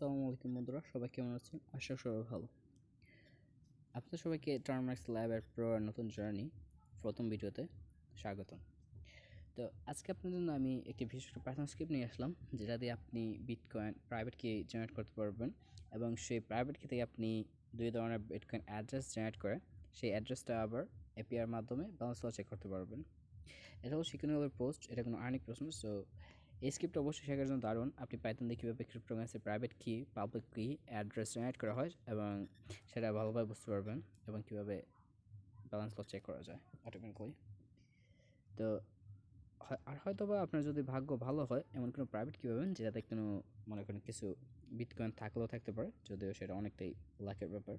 আসসালামু আলাইকুম বন্ধুরা, সবাই কেমন আছেন? আশা সবাই ভালো। আপনাদের সবাইকে টার্মাক্স ল্যাবের প্রো নতুন জার্নি প্রথম ভিডিওতে স্বাগতম। তো আজকে আপনাদের জন্য আমি একটি বিশেষ প্যাটার্ন স্ক্রিপ্ট নিয়ে আসলাম, যেটা দিয়ে আপনি বিটকয়েন প্রাইভেট কি জেনারেট করতে পারবেন এবং সেই প্রাইভেট কি থেকে আপনি দুই ধরনের বিটকয়েন অ্যাড্রেস জেনারেট করে সেই অ্যাড্রেসটা আবার এপিআর মাধ্যমে ব্যালেন্স চেক করতে পারবেন। এটা হলো শিক্ষণীয় পোস্ট এটা কোনো আর্নিক প্রশ্ন সো এই স্ক্রিপ্ট অবশ্যই শেখার জন্য দারুণ। আপনি পাইথন দিয়ে কীভাবে cryptocurrency private key public key address generate করা হয় এবং সেটা ভালোভাবে বুঝতে পারবেন এবং কীভাবে ব্যালেন্স লস চেক করা যায় অটোমেটিক্যালি তো আর হয়তো বা আপনার যদি ভাগ্য ভালো হয়, এমন কোনো প্রাইভেট কী পাবেন যেটাতে কোনো, মনে করেন কিছু বিটকয়েন থাকলেও থাকতে পারে, যদিও সেটা অনেকটাই লাখের ব্যাপার।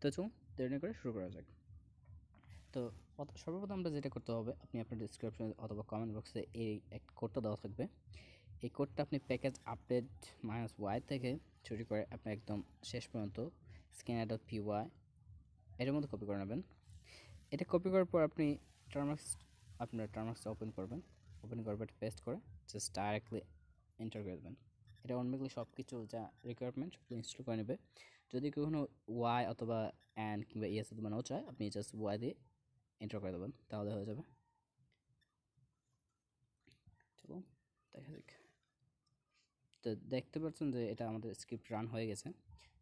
তো চলুন, দেরি করে শুরু করা যাক। তো সর্বপ্রথম আমরা যেটা করতে হবে, আপনি আপনার ডিসক্রিপশন অথবা কমেন্ট বক্সে এই এক কোডটা দেওয়া থাকবে। এই কোডটা আপনি প্যাকেজ আপডেট মাইনাস ওয়াই থেকে চুরি করে আপনি একদম শেষ পর্যন্ত স্ক্যানার ডট পি ওয়াই এটার মধ্যে কপি করে নেবেন। এটা কপি করার পর আপনি টার্মাক্স আপনার টার্মাক্সটা ওপেন করবেন। ওপেন করার পর পেস্ট করে জাস্ট ডাইরেক্টলি এন্টার করে দেবেন। এটা অনমেকলি সব কিছু যা রিকোয়ারমেন্ট ইনস্টল করে নেবে। যদি কখনো ওয়াই অথবা অ্যান কিংবা ইএস অথবা নাও চায়, আপনি জাস্ট ওয়াই দিয়ে এন্টার করে দেবেন, তাহলে হয়ে যাবে। চলো, দেখা যাক। তো দেখতে পাচ্ছেন যে এটা আমাদের স্ক্রিপ্ট রান হয়ে গেছে।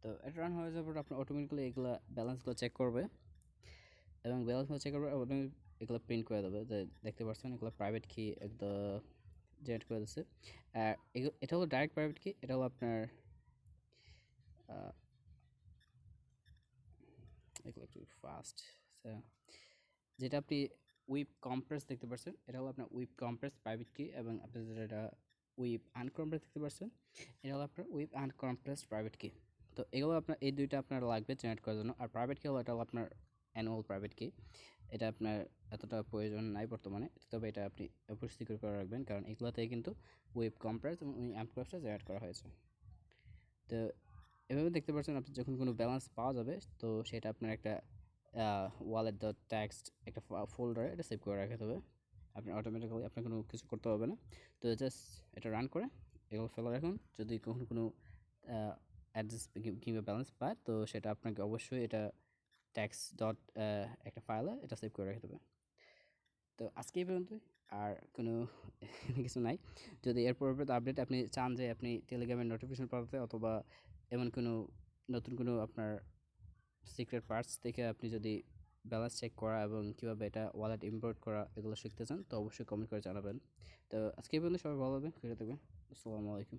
তো এটা রান হয়ে যাওয়ার পর আপনার অটোমেটিক্যালি এগুলো ব্যালেন্সগুলো চেক করবে। এবং ব্যালেন্সগুলো চেক করবে এগুলো প্রিন্ট করে দেবে। যে দেখতে পাচ্ছেন এগুলো প্রাইভেট কি একদম জেনারেট করে দিচ্ছে। আর এটা হলো ডাইরেক্ট প্রাইভেট কি এটা হলো আপনার এগুলো একটু ফাস্ট যেটা আপনি উইপ কম্প্রেস দেখতে পাচ্ছেন এটা হলো আপনার উইপ কম্প্রেস প্রাইভেট কি এবং আপনি যেটা উইপ আনকম্প্রেস দেখতে পাচ্ছেন এটা হলো আপনার উইপ আনকম্প্রেস প্রাইভেট কি তো এগুলো আপনার, এই দুইটা আপনার লাগবে জেনারেট করার জন্য। আর প্রাইভেট কি হলো, এটা হলো আপনার অ্যানুয়াল প্রাইভেট কি এটা আপনার এতটা প্রয়োজন নাই বর্তমানে, তবে এটা আপনি অবশ্যই করে রাখবেন, কারণ এগুলোতে কিন্তু ওয়েব কম্প্রেস এবং অ্যাম্প্রেসটা জেনারেট করা হয়েছে। তো এভাবে দেখতে পাচ্ছেন আপনি যখন কোনো ব্যালেন্স পাওয়া যাবে, তো সেটা আপনার একটা ওয়ালেট ডট ট্যাক্সট একটা ফোল্ডারে এটা সেভ করে রাখতে হবে। আপনি অটোমেটিক্যালি আপনার কোনো কিছু করতে হবে না। তো জাস্ট এটা রান করে, এগুলো ফেলে রাখুন। যদি কখনো কোনো অ্যাডজাস্ট কিংবা ব্যালেন্স পায়, তো সেটা আপনাকে অবশ্যই এটা ট্যাক্স ডট একটা ফাইলে এটা সেভ করে রাখতে হবে। তো আজকে এই পর্যন্তই। আর কোনো কিছু নাই। যদি এর আপডেট আপনি চান যে আপনি টেলিগ্রামের নোটিফিকেশন পাঠাতে, অথবা এমন কোনো নতুন কোনো আপনার সিক্রেট পার্টস থেকে আপনি যদি ব্যালেন্স চেক করা এবং কীভাবে এটা ওয়ালেট ইম্পোর্ট করা এগুলো শিখতে চান, তো অবশ্যই কমেন্ট করে জানাবেন। তো আজকে এই পর্যন্ত সবাই ভালো হবে ফিরে থাকবেন। আসসালামু আলাইকুম।